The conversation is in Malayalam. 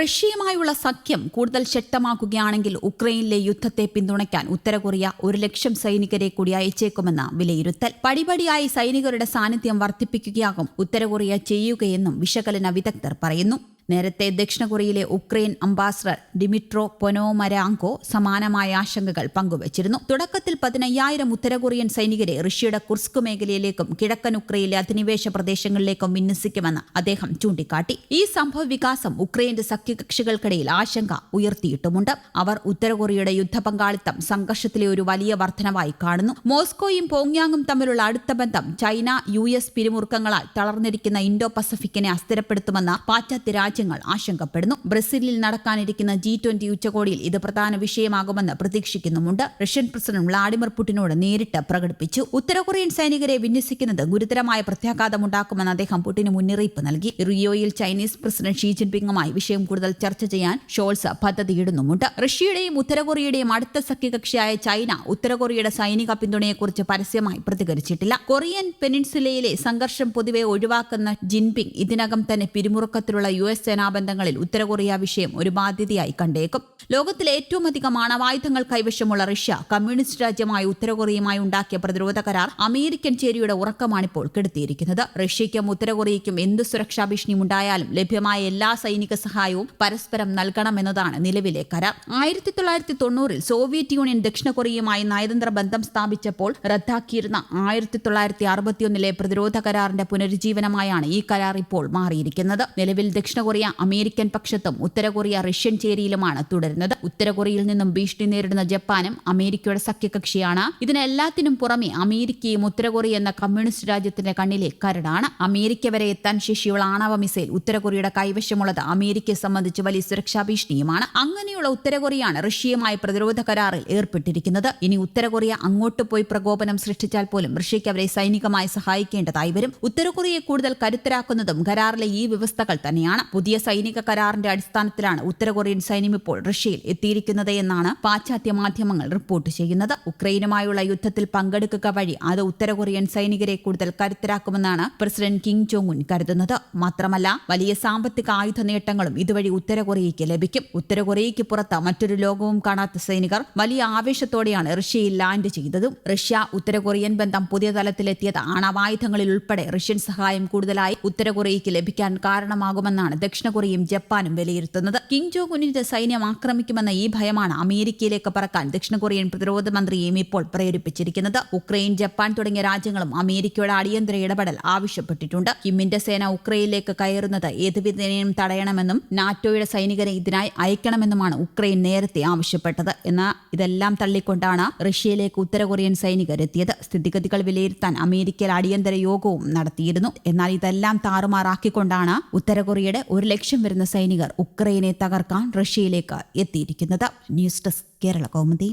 റഷ്യയുമായുള്ള സഖ്യം കൂടുതൽ ശക്തമാക്കുകയാണെങ്കിൽ ഉക്രൈനിലെ യുദ്ധത്തെ പിന്തുണയ്ക്കാൻ ഉത്തര കൊറിയ ഒരു ലക്ഷം സൈനികരെ കൂടി അയച്ചേക്കുമെന്ന വിലയിരുത്തൽ. പടിപടിയായി സൈനികരുടെ സാന്നിധ്യം വർദ്ധിപ്പിക്കുകയാകും ഉത്തര കൊറിയ ചെയ്യുകയെന്നും വിശകലന വിദഗ്ധർ പറയുന്നു. നേരത്തെ ദക്ഷിണ കൊറിയയിലെ ഉക്രൈൻ അംബാസഡർ ഡിമിട്രോ പൊനോമരാങ്കോ സമാനമായ ആശങ്കകൾ പങ്കുവച്ചിരുന്നു. തുടക്കത്തിൽ പതിനയ്യായിരം ഉത്തര കൊറിയൻ സൈനികരെ റഷ്യയുടെ കുർസ്ക് മേഖലയിലേക്കും കിഴക്കൻ ഉക്രൈനിലെ അധിനിവേശ പ്രദേശങ്ങളിലേക്കും വിന്യസിക്കുമെന്ന് അദ്ദേഹം ചൂണ്ടിക്കാട്ടി. ഈ സംഭവ വികാസം ഉക്രൈന്റെ സഖ്യകക്ഷികൾക്കിടയിൽ ആശങ്ക ഉയർത്തിയിട്ടുമുണ്ട്. അവർ ഉത്തര കൊറിയയുടെ യുദ്ധ പങ്കാളിത്തം സംഘർഷത്തിലെ ഒരു വലിയ വർധനവായി കാണുന്നു. മോസ്കോയും പോങ്യാങ്ങും തമ്മിലുള്ള അടുത്ത ബന്ധം ചൈന യു എസ് പിരിമുറുക്കങ്ങളാൽ തളർന്നിരിക്കുന്ന ഇൻഡോ പസഫിക്കിനെ അസ്ഥിരപ്പെടുത്തുമെന്ന് പാശ്ചാത്യ രാജ്യങ്ങൾ ആശങ്കപ്പെടുന്നു. ബ്രസീലിൽ നടക്കാനിരിക്കുന്ന ജി ട്വന്റി ഉച്ചകോടിയിൽ ഇത് പ്രധാന വിഷയമാകുമെന്ന് പ്രതീക്ഷിക്കുന്നുമുണ്ട്. റഷ്യൻ പ്രസിഡന്റ് വ്ളാഡിമിർ പുടിനോട് നേരിട്ട് പ്രകടിപ്പിച്ചു. ഉത്തര കൊറിയൻ സൈനികരെ വിന്യസിക്കുന്നത് ഗുരുതരമായ പ്രത്യാഘാതമുണ്ടാക്കുമെന്ന് അദ്ദേഹം പുടിന് മുന്നറിയിപ്പ് നൽകി. റിയോയിൽ ചൈനീസ് പ്രസിഡന്റ് ഷീ ജിൻപിങ്ങുമായി വിഷയം കൂടുതൽ ചർച്ച ചെയ്യാൻ ഷോൾസ് പദ്ധതിയിടുന്നുമുണ്ട്. റഷ്യയുടെയും ഉത്തര കൊറിയയുടെയും അടുത്ത സഖ്യകക്ഷിയായ ചൈന ഉത്തര കൊറിയയുടെ സൈനിക പിന്തുണയെക്കുറിച്ച് പരസ്യമായി പ്രതികരിച്ചിട്ടില്ല. കൊറിയൻ പെനിൻസുലയിലെ സംഘർഷം പൊതുവെ ഒഴിവാക്കുന്ന ജിൻപിങ് ഇതിനകം തന്നെ പിരിമുറുക്കത്തിലുള്ള യു സേനാബന്ധങ്ങളിൽ ഉത്തരകൊറിയ വിഷയം ഒരു ബാധ്യതയായി കണ്ടേക്കും. ലോകത്തിലെ ഏറ്റവും അധികം ആണവായുധങ്ങൾ കൈവശമുള്ള റഷ്യ കമ്മ്യൂണിസ്റ്റ് രാജ്യമായ ഉത്തരകൊറിയയുമായി ഉണ്ടാക്കിയ പ്രതിരോധ കരാർ അമേരിക്കൻ ചേരിയുടെ ഉറക്കമാണിപ്പോൾ കെടുത്തിയിരിക്കുന്നത്. റഷ്യയ്ക്കും ഉത്തരകൊറിയയ്ക്കും എന്ത് സുരക്ഷാ ഭീഷണിയും ഉണ്ടായാലും ലഭ്യമായ എല്ലാ സൈനിക സഹായവും പരസ്പരം നൽകണമെന്നതാണ് നിലവിലെ കരാർ. ആയിരത്തി തൊള്ളായിരത്തി തൊണ്ണൂറിൽ സോവിയറ്റ് യൂണിയൻ ദക്ഷിണ കൊറിയയുമായി നയതന്ത്ര ബന്ധം സ്ഥാപിച്ചപ്പോൾ റദ്ദാക്കിയിരുന്ന ആയിരത്തി തൊള്ളായിരത്തി അറുപത്തിയൊന്നിലെ പ്രതിരോധ കരാറിന്റെ പുനരുജ്ജീവനമായാണ് ഈ കരാർ ഇപ്പോൾ മാറിയിരിക്കുന്നത്. നിലവിൽ ദക്ഷിണ കൊറിയ അമേരിക്കൻ പക്ഷത്തും ഉത്തര കൊറിയ റഷ്യൻ ചേരിയിലുമാണ് തുടരുന്നത്. ഉത്തര കൊറിയയിൽ നിന്നും ഭീഷണി നേരിടുന്ന ജപ്പാനും അമേരിക്കയുടെ സഖ്യകക്ഷിയാണ്. ഇതിനെല്ലാത്തിനും പുറമെ അമേരിക്കയും ഉത്തര കൊറിയ എന്ന കമ്മ്യൂണിസ്റ്റ് രാജ്യത്തിന്റെ കണ്ണിലെ കരടാണ്. അമേരിക്ക വരെ എത്താൻ ശേഷിയുള്ള ആണവ മിസൈൽ ഉത്തര കൊറിയയുടെ കൈവശമുള്ളത് അമേരിക്കയെ സംബന്ധിച്ച് വലിയ സുരക്ഷാ ഭീഷണിയുമാണ്. അങ്ങനെയുള്ള ഉത്തര കൊറിയയാണ് റഷ്യയുമായി പ്രതിരോധ കരാറിൽ ഏർപ്പെട്ടിരിക്കുന്നത്. ഇനി ഉത്തര കൊറിയ അങ്ങോട്ട് പോയി പ്രകോപനം സൃഷ്ടിച്ചാൽ പോലും റഷ്യയ്ക്ക് അവരെ സൈനികമായി സഹായിക്കേണ്ടതായി വരും. ഉത്തര കൊറിയയെ കൂടുതൽ കരുത്തരാക്കുന്നതും കരാറിലെ ഈ വ്യവസ്ഥകൾ തന്നെയാണ്. പുതിയ സൈനിക കരാറിന്റെ അടിസ്ഥാനത്തിലാണ് ഉത്തര കൊറിയൻ സൈന്യം ഇപ്പോൾ റഷ്യയിൽ എത്തിയിരിക്കുന്നത് എന്നാണ് പാശ്ചാത്യ മാധ്യമങ്ങൾ റിപ്പോർട്ട് ചെയ്യുന്നത്. ഉക്രൈനുമായുള്ള യുദ്ധത്തിൽ പങ്കെടുക്കുക വഴി അത് ഉത്തര കൊറിയൻ സൈനികരെ കൂടുതൽ കരുത്തരാക്കുമെന്നാണ് പ്രസിഡന്റ് കിം ജോങ് ഉൻ കരുതുന്നത്. മാത്രമല്ല വലിയ സാമ്പത്തിക ആയുധ നേട്ടങ്ങളും ഇതുവഴി ഉത്തര കൊറിയയ്ക്ക് ലഭിക്കും. ഉത്തര കൊറിയയ്ക്ക് പുറത്ത് മറ്റൊരു ലോകവും കാണാത്ത സൈനികർ വലിയ ആവേശത്തോടെയാണ് റഷ്യയിൽ ലാൻഡ് ചെയ്തതും. റഷ്യ ഉത്തര കൊറിയൻ ബന്ധം പുതിയ തലത്തിലെത്തിയത് ആണവായുധങ്ങളിൽ ഉൾപ്പെടെ റഷ്യൻ സഹായം കൂടുതലായി ഉത്തര കൊറിയയ്ക്ക് ലഭിക്കാൻ കാരണമാകുമെന്നാണ് ദക്ഷിണ കൊറിയയും ജപ്പാനും വിലയിരുത്തുന്നത്. കിം ജോങ് ഉന്നിന്റെ സൈന്യം ആക്രമിക്കുമെന്ന ഈ ഭയമാണ് അമേരിക്കയിലേക്ക് പറക്കാൻ ദക്ഷിണ കൊറിയൻ പ്രതിരോധ മന്ത്രിയെയും ഇപ്പോൾ പ്രേരിപ്പിച്ചിരിക്കുന്നത്. ഉക്രൈൻ ജപ്പാൻ തുടങ്ങിയ രാജ്യങ്ങളും അമേരിക്കയുടെ അടിയന്തര ഇടപെടൽ ആവശ്യപ്പെട്ടിട്ടുണ്ട്. കിമ്മിന്റെ സേന ഉക്രൈനിലേക്ക് കയറുന്നത് ഏതുവിധേനയും തടയണമെന്നും നാറ്റോയുടെ സൈനികരെ ഇതിനായി അയക്കണമെന്നുമാണ് ഉക്രൈൻ നേരത്തെ ആവശ്യപ്പെട്ടത്. എന്നാൽ ഇതെല്ലാം തള്ളിക്കൊണ്ടാണ് റഷ്യയിലേക്ക് ഉത്തര കൊറിയൻ സൈനികർ എത്തിയത്. സ്ഥിതിഗതികൾ വിലയിരുത്താൻ അമേരിക്കയിൽ അടിയന്തര യോഗവും നടത്തിയിരുന്നു. എന്നാൽ ഇതെല്ലാം താറുമാറാക്കിക്കൊണ്ടാണ് ഉത്തര കൊറിയയുടെ ഒരു ലക്ഷം വരുന്ന സൈനികർ ഉക്രൈനെ തകർക്കാൻ റഷ്യയിലേക്ക് എത്തിയിരിക്കുന്നത്. News desk Kerala Kaumudi.